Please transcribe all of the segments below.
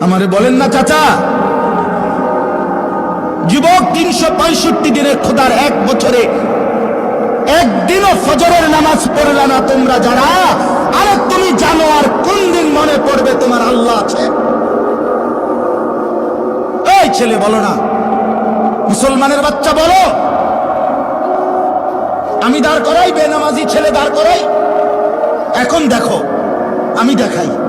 আমারে বলেন না, চাচা। যুবক তিনশো পঁয়ষট্টি দিনের খোদার এক বছরে একদিনও ফজরের নামাজ পড়লে না তোমরা যারা? আরে তুমি জানো আর কোন দিন মনে পড়বে তোমার আল্লাহ আছে? এই ছেলে, বলো না। মুসলমানের বাচ্চা, বলো। আমি দাঁড় করাই, বেনামাজি ছেলে দাঁড় করাই। এখন দেখো, আমি দেখাই।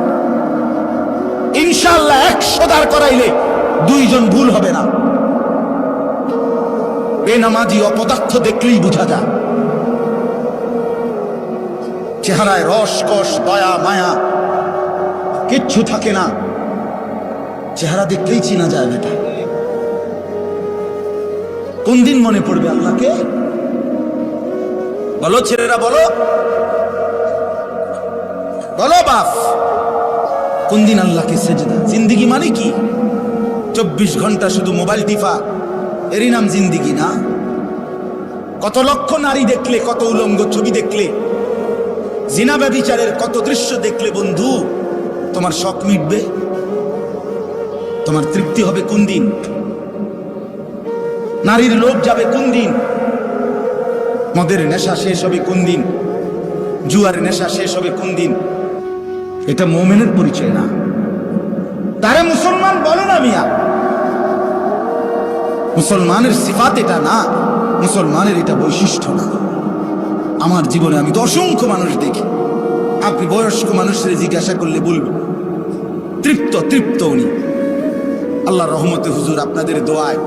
ইনশাল্লাহ একশো দাঁড় করাইলে দুইজন ভুল হবে না। বেনামাজি অপদার্থ দেখলেই বোঝা যায়। চেহারায় রস, কষ, দয়া, মায়া কিচ্ছু থাকে না। চেহারা দেখলেই চিনা যায় বেটা কোন দিন মনে পড়বে আল্লাহকে? বলো ছেলেরা, বলো। বলো বাপ। কোন দিন আল্লাহকে সেজদা? জিন্দিগি মানে কি? চব্বিশ ঘণ্টা শুধু মোবাইল টিফা এরই নাম জিন্দিগি না? কত লক্ষ নারী দেখলে, কত উলঙ্গ ছবি দেখলে, জিনা ব্যবিচারের কত দৃশ্য দেখলে বন্ধু, তোমার শখ মিটবে? তোমার তৃপ্তি হবে কোন দিন? নারীর লোভ যাবে কোন দিন? মদের নেশা শেষ হবে কোন দিন? জুয়ার নেশা শেষ হবে কোন দিন? এটা মোমেনের পরিচয় না। তারে মুসলমান বলে না মিয়া। মুসলমানের সিফাত এটা না, মুসলমানের এটা বৈশিষ্ট্য না। আমার জীবনে আমি তো অসংখ্য মানুষ দেখি। আপনি বয়স্ক মানুষের জিজ্ঞাসা করলে বলবেন, তৃপ্ত তৃপ্ত উনি। আল্লাহ রহমতে হুজুর আপনাদের দোয়ায়